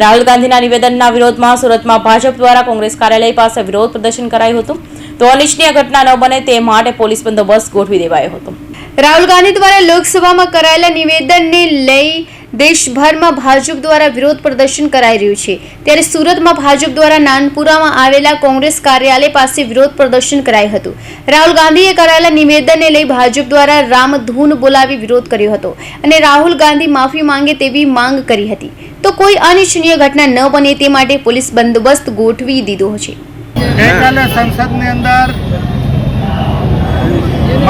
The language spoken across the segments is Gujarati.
રાહુલ ગાંધીના નિવેદનના વિરોધમાં સુરતમાં ભાજપ દ્વારા કોંગ્રેસ કાર્યાલય પાસે વિરોધ પ્રદર્શન કરાયું હતું. તો અનિચ્છનીય ઘટના ન બને તે માટે પોલીસ બંદોબસ્ત ગોઠવી દેવાયો હતો. રાહુલ ગાંધી દ્વારા લોકસભામાં કરાયેલા નિવેદનને લઈ દેશભરમાં ભાજપ દ્વારા વિરોધ પ્રદર્શન કરાઈ રહ્યું છે. ત્યારે સુરતમાં ભાજપ દ્વારા નાનપુરામાં આવેલા કોંગ્રેસ કાર્યાલય પાસે વિરોધ પ્રદર્શન કરાયું હતું. રાહુલ ગાંધીએ કરાયેલા નિવેદનને લઈ ભાજપ દ્વારા રામધૂન બોલાવી વિરોધ કર્યો હતો અને રાહુલ ગાંધી માફી માંગે તેવી માંગ કરી હતી. તો કોઈ અનિચ્છનીય ઘટના ન બને તે માટે પોલીસ બંદોબસ્ત ગોઠવી દીધો છે. ગઈકાલે સંસદની અંદર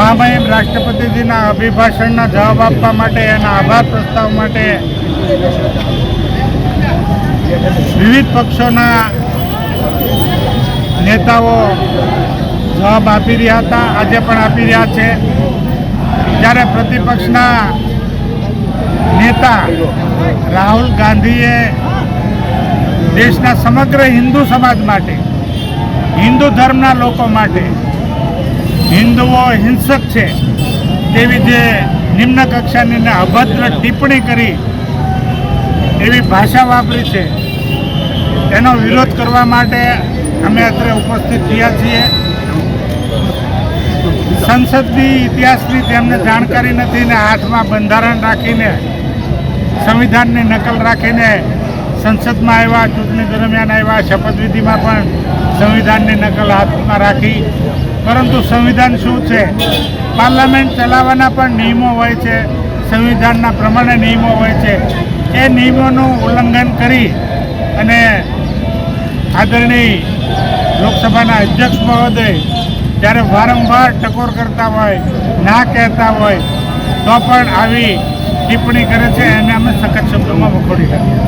મહામહિમ રાષ્ટ્રપતિજીના અભિભાષણના જવાબ આપવા માટે એના આભાર પ્રસ્તાવ માટે વિવિધ પક્ષોના નેતાઓ જવાબ આપી રહ્યા હતા. આજે પણ આપી રહ્યા છે. જ્યારે પ્રતિપક્ષના નેતા રાહુલ ગાંધીએ દેશના સમગ્ર હિન્દુ સમાજ માટે, હિન્દુ ધર્મના લોકો માટે હિન્દુઓ હિંસક છે. તેવી જે નિમ્ન કક્ષાની અભદ્ર ટિપ્પણી કરી એવી ભાષા વાપરી છે. એનો વિરોધ કરવા માટે અમે અત્રે ઉપસ્થિત થયા છીએ. સંસદની ઇતિહાસની તેમને જાણકારી નથી ને હાથમાં બંધારણ રાખીને, સંવિધાનની નકલ રાખીને સંસદમાં આવ્યા, ચૂંટણી દરમિયાન આવ્યા શપથવિધિમાં પણ સંવિધાનની નકલ હાથમાં રાખી. પરંતુ સંવિધાન શું છે? પાર્લામેન્ટ ચલાવવાના પણ નિયમો હોય છે, સંવિધાનના પ્રમાણે નિયમો હોય છે. એ નિયમોનું ઉલ્લંઘન કરી અને આદરણીય લોકસભાના અધ્યક્ષ મહોદય જ્યારે વારંવાર ટકોર કરતા હોય, ના કહેતા હોય, તો પણ આવી ટિપ્પણી કરે છે એને અમે સખત શબ્દોમાં વખોડી કાઢીએ